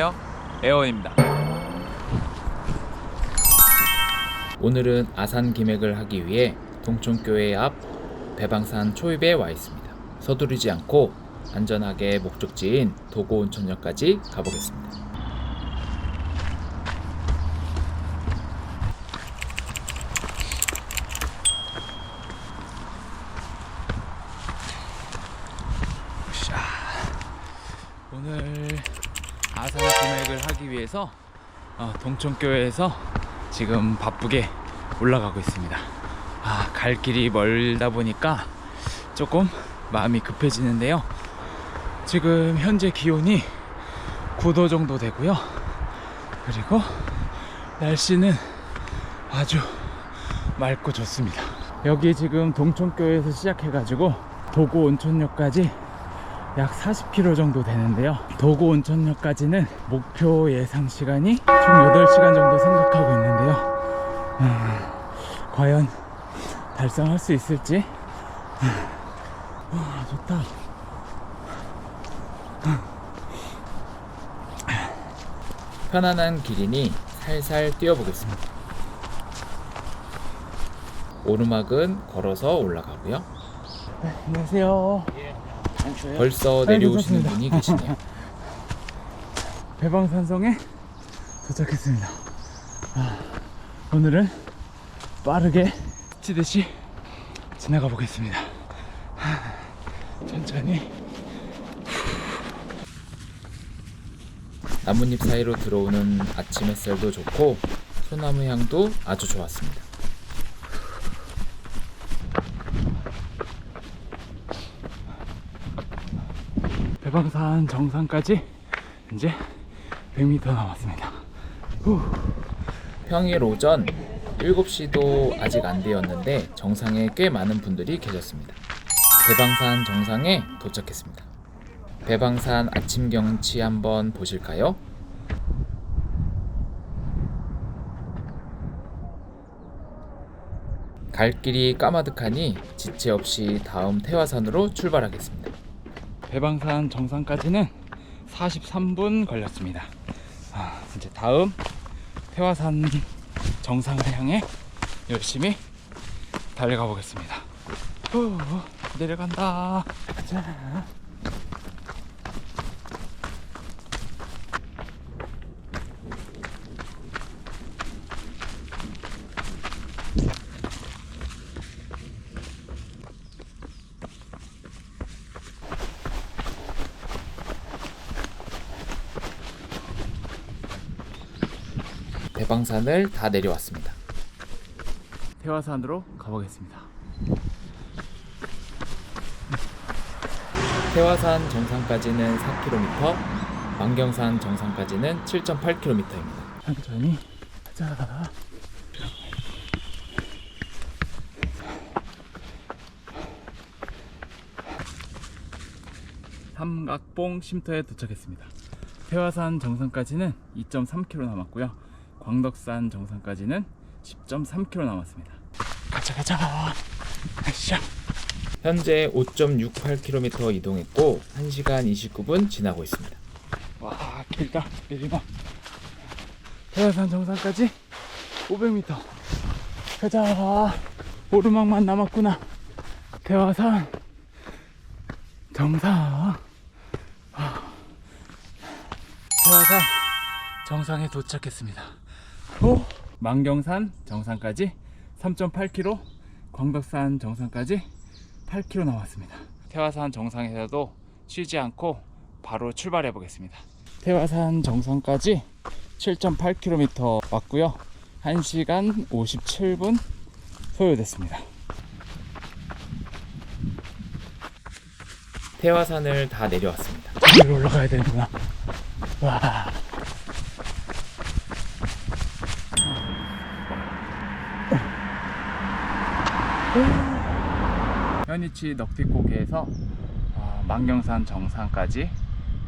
안녕하세요. 에어입니다. 오늘은 아산 기맥을 하기 위해 동촌교회 앞 배방산 초입에 와 있습니다. 서두르지 않고 안전하게 목적지인 도고 온천역까지 가보겠습니다. 샤. 오늘 아산 금액을 하기 위해서 어, 동촌교회에서 지금 바쁘게 올라가고 있습니다. 아, 갈 길이 멀다 보니까 조금 마음이 급해지는데요. 지금 현재 기온이 9도 정도 되고요. 그리고 날씨는 아주 맑고 좋습니다. 여기 지금 동촌교회에서 시작해가지고 도고 온천역까지 약 40km 정도 되는데요. 도고 온천역까지는 목표 예상 시간이 총 8시간 정도 생각하고 있는데요. 음, 과연 달성할 수 있을지. 와, 좋다. 편안한 길이니 살살 뛰어보겠습니다. 오르막은 걸어서 올라가고요. 네, 안녕하세요. 벌써 내려오시는. 분이 계시네요. 배방산성에 도착했습니다. 아, 오늘은 빠르게 치듯이 지나가 보겠습니다. 하, 천천히 나뭇잎 사이로 들어오는 아침 햇살도 좋고 소나무 향도 아주 좋았습니다. 배방산 정상까지 이제 100m 남았습니다. 후. 평일 오전 7시도 아직 안 되었는데 정상에 꽤 많은 분들이 계셨습니다. 배방산 정상에 도착했습니다. 배방산 아침 경치 한번 보실까요? 갈 길이 까마득하니 지체 없이 다음 태화산으로 출발하겠습니다. 배방산 정상까지는 43분 걸렸습니다. 아, 이제 다음 태화산 정상을 향해 열심히 달려가 보겠습니다. 후, 내려간다. 자. 대방산을 다 내려왔습니다. 태화산으로 가보겠습니다. 태화산 정상까지는 4km, 만경산 정상까지는 7.8km입니다. 천천히 가자. 삼각봉 쉼터에 도착했습니다. 태화산 정상까지는 2.3km 남았고요. 광덕산 정상까지는 10.3km 남았습니다. 가자 가자. 아샤. 현재 5.68km 이동했고 1시간 29분 지나고 있습니다. 와 길다 내리막. 태화산 정상까지 500m. 가자. 오르막만 남았구나. 태화산 정상. 아. 태화산 정상에 도착했습니다. 오. 만경산 정상까지 3.8km, 광덕산 정상까지 8km 남았습니다. 태화산 정상에서도 쉬지 않고 바로 출발해 보겠습니다. 태화산 정상까지 7.8km 왔고요. 1시간 57분 소요됐습니다. 태화산을 다 내려왔습니다. 저기로 올라가야 되는구나. 와. 현이치 넉티고개에서 어, 만경산 정상까지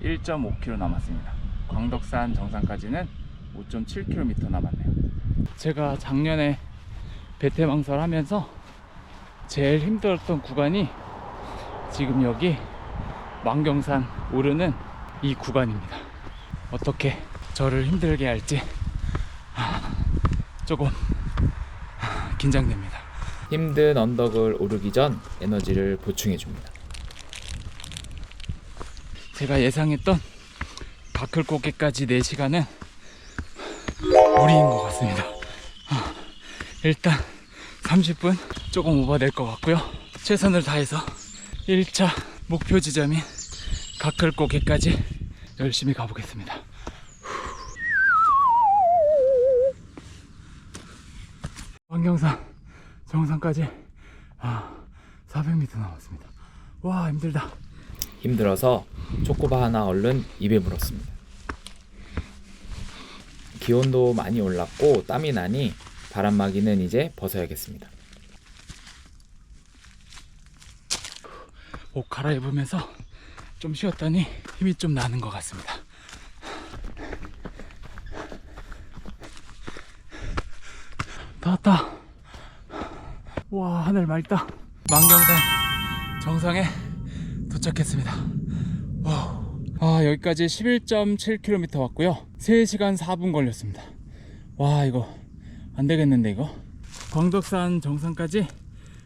1.5km 남았습니다. 광덕산 정상까지는 5.7km 남았네요. 제가 작년에 배태망설 하면서 제일 힘들었던 구간이 지금 여기 만경산 오르는 이 구간입니다. 어떻게 저를 힘들게 할지 아, 조금 아, 긴장됩니다. 힘든 언덕을 오르기 전 에너지를 보충해 줍니다. 제가 예상했던 바클고개까지 4시간은 무리인 것 같습니다. 아, 일단 30분 조금 오버될 것 같고요. 최선을 다해서 1차 목표 지점인 가클고개까지 열심히 가보겠습니다. 환경산 정상까지 아, 400m 남았습니다. 와 힘들다. 힘들어서 초코바 하나 얼른 입에 물었습니다. 기온도 많이 올랐고 땀이 나니 바람막이는 이제 벗어야겠습니다. 옷 갈아입으면서 좀 쉬었더니 힘이 좀 나는 것 같습니다. 다 왔다. 와 하늘 맑다. 만경산 정상에 도착했습니다. 와, 아 여기까지 11.7km 왔고요. 3시간 4분 걸렸습니다. 와 이거 안 되겠는데 이거. 광덕산 정상까지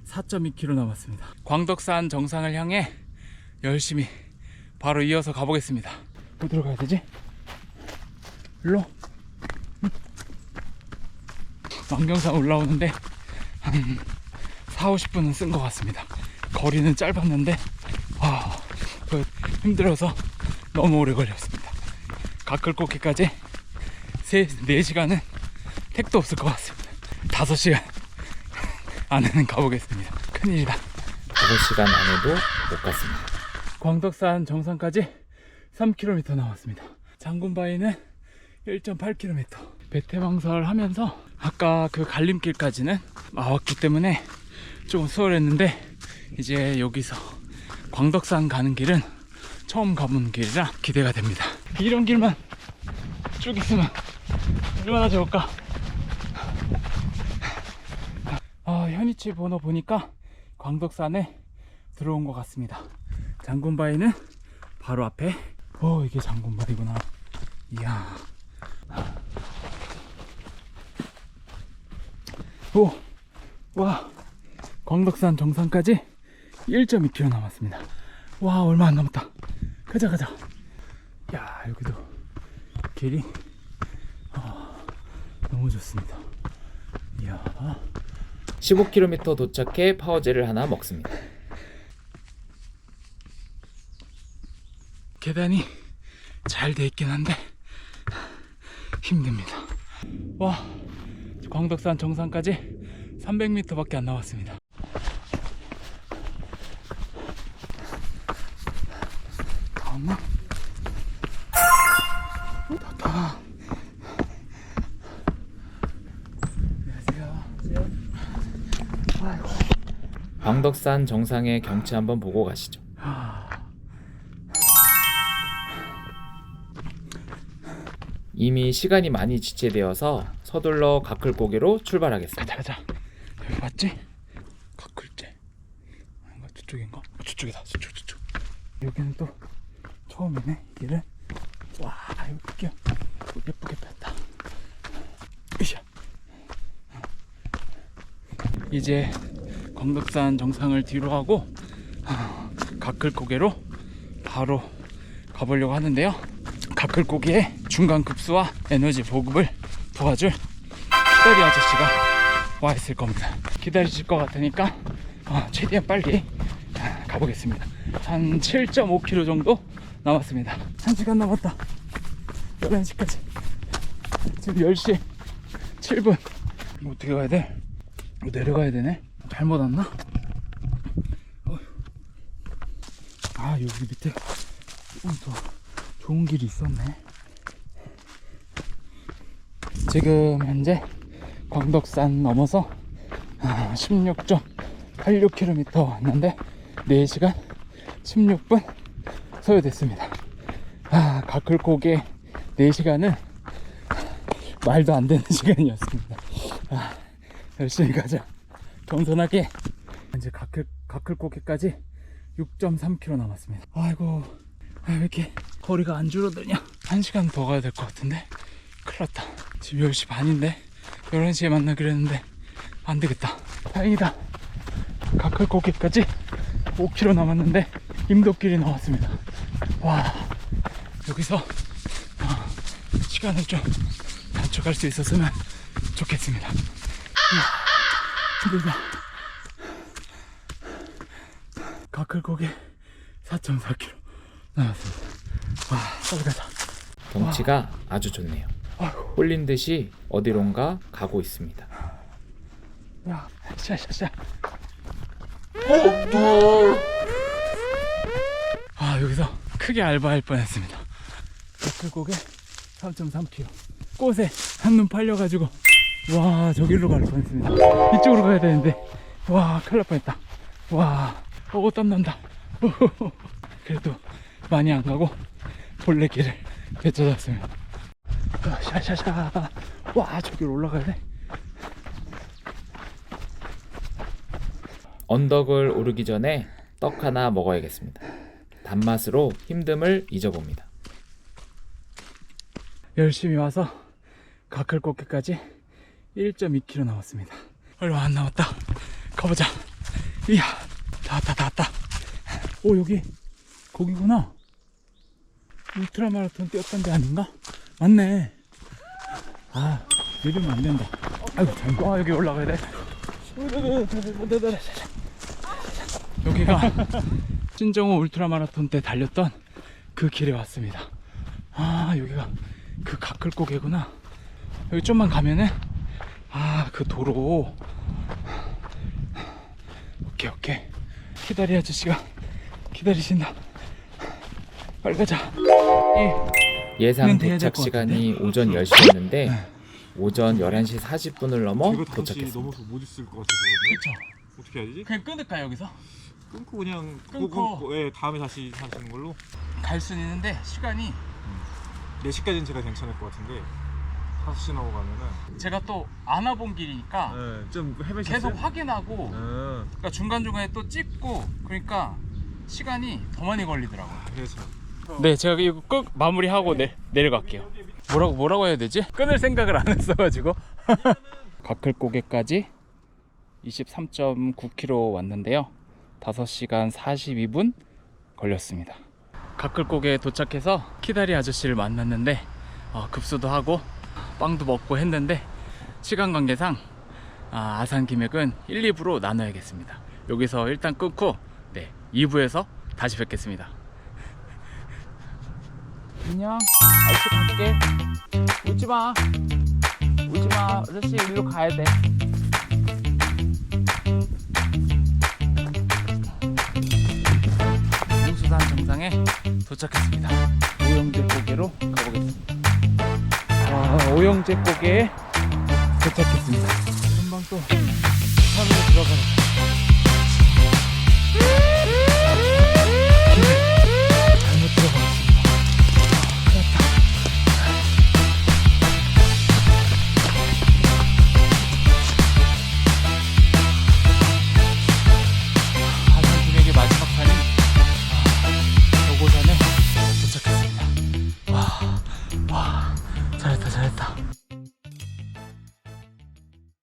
4.2km 남았습니다. 광덕산 정상을 향해 열심히 바로 이어서 가보겠습니다. 어디로 가야 되지? 일로? 응. 만경산 올라오는데 한 4, 50분은 쓴 것 같습니다. 거리는 짧았는데 와, 그 힘들어서 너무 오래 걸렸습니다. 가클꽃기까지 3, 4시간은 택도 없을 것 같습니다. 5시간 안에는 가보겠습니다. 큰일이다. 5시간 안에도 못 갔습니다. 광덕산 정상까지 3km 남았습니다. 장군바위는 1.8km. 배태망설 하면서 아까 그 갈림길까지는 나왔기 때문에 조금 수월했는데 이제 여기서 광덕산 가는 길은 처음 가본 길이라 기대가 됩니다. 이런 길만 쭉 있으면 얼마나 좋을까? 아, 현이치 번호 보니까 광덕산에 들어온 것 같습니다. 장군바위는 바로 앞에. 어, 이게 장군바위구나. 이야. 오, 와, 광덕산 정상까지 1.2km 남았습니다. 와, 얼마 안 남았다. 가자, 가자. 야, 여기도 길이 아, 너무 좋습니다. 이야. 15km 도착해 파워젤을 하나 먹습니다. 계단이 잘 돼 있긴 한데 힘듭니다. 와, 광덕산 정상까지 300m밖에 안 남았습니다. 다 왔나? 다, 다. 안녕하세요. 아이고. 광덕산 정상의 경치 한번 보고 가시죠. 이미 시간이 많이 지체되어서 서둘러 가클고개로 출발하겠습니다. 가자 가자 여기 맞지? 가클제 아닌가 저쪽인가? 어, 저쪽이다 저쪽 저쪽 여기는 또 처음이네 이 길은 와 이거 예쁘게 뺐다. 으쌰. 이제 광덕산 정상을 뒤로 하고 아, 가클고개로 바로 가보려고 하는데요. 가클고개의 중간 급수와 에너지 보급을 도와줄 기다리 아저씨가 와 있을 겁니다. 기다리실 것 같으니까 어, 최대한 빨리 아, 가보겠습니다. 한 7.5km 정도 남았습니다. 1시간 남았다. 11시까지. 지금 10시 7분. 이거 어떻게 가야 돼? 내려가야 되네. 잘못 왔나? 어. 아 여기 밑에 조금 더 좋은 길이 있었네 지금 현재 광덕산 넘어서 아, 16.86km 왔는데 4시간 16분 소요됐습니다 아 가클곡의 4시간은 말도 안 되는 시간이었습니다 아, 열심히 가자 겸손하게 이제 가클, 가클고개까지 6.3km 남았습니다. 아이고, 아, 왜 이렇게 거리가 안 줄어드냐? 한 시간 더 가야 될 것 같은데? 큰일 났다. 지금 10시 반인데, 11시에 만나기로 했는데, 안 되겠다. 다행이다. 가클고개까지 5km 남았는데, 임도길이 나왔습니다. 와, 여기서, 어, 시간을 좀 단축할 수 있었으면 좋겠습니다. 이야, 힘들다. 가클고개 4.4km 나왔습니다. 와, 가자. 경치가 아주 좋네요. 아이고, 홀린 듯이 어디론가 가고 있습니다. 야, 샤샤샤. 아, 여기서 크게 알바할 뻔했습니다. 가클고개 3.3km. 꽃에 한눈 팔려가지고, 와, 저기로 갈 뻔했습니다. 이쪽으로 가야 되는데, 와, 큰일 날 뻔했다. 와, 어, 땀난다. 그래도 많이 안 가고, 본래 길을 되찾았습니다. 아, 샤샤샤. 와, 저기로 올라가야 돼. 언덕을 오르기 전에 떡 하나 먹어야겠습니다. 단맛으로 힘듦을 잊어봅니다. 열심히 와서 가클 꽃게까지 1.2km 남았습니다. 얼마 안 남았다. 가보자. 이야, 다 왔다, 다 왔다. 오, 여기, 거기구나. 울트라 마라톤 뛰었던 데 아닌가? 맞네. 아, 내리면 안 된다. 아이고, 잘, 아, 여기 올라가야 돼. 여기가 신정호 울트라 마라톤 때 달렸던 그 길에 왔습니다. 아, 여기가 그 가클고개구나. 여기 좀만 가면은 아 그 도로. 오케이 오케이. 기다리 아저씨가 기다리신다. 빨리 가자. 이 예상 도착 시간이 오전 10시였는데 오전 11시 40분을 넘어 도착했습니다. 넘어서 못 있을 것 같아서 그렇죠. 어떻게 해야 되지? 그냥 끊을까 여기서? 끊고 그냥 끊고. 끊고 예 다음에 다시 하시는 걸로 갈 수는 있는데 시간이 4시까지는 제가 괜찮을 것 같은데 5시 넘어가면은 제가 또 안 와본 길이니까 예, 좀 헤매셨어요? 계속 확인하고 어, 그러니까 중간 중간에 또 찍고 그러니까 시간이 더 많이 걸리더라고요. 그래서 네, 제가 이거 꼭 마무리하고 내, 내려갈게요. 뭐라고 뭐라고 해야 되지? 끊을 생각을 안 했어가지고. 가클 고개까지 23.9km 왔는데요. 5시간 42분 걸렸습니다. 가클고개에 도착해서 키다리 아저씨를 만났는데 어, 급수도 하고 빵도 먹고 했는데 시간 관계상 아, 아산 김액은 1, 2부로 나눠야겠습니다. 여기서 일단 끊고 네, 2부에서 다시 뵙겠습니다. 안녕. 아저씨 갈게. 웃지 마. 웃지 마. 아저씨 일로 가야 돼. 수산 정상에 도착했습니다. 오영재 고개로 가보겠습니다. 아, 오영재 고개에 도착했습니다. 금방 또 산으로 들어가라.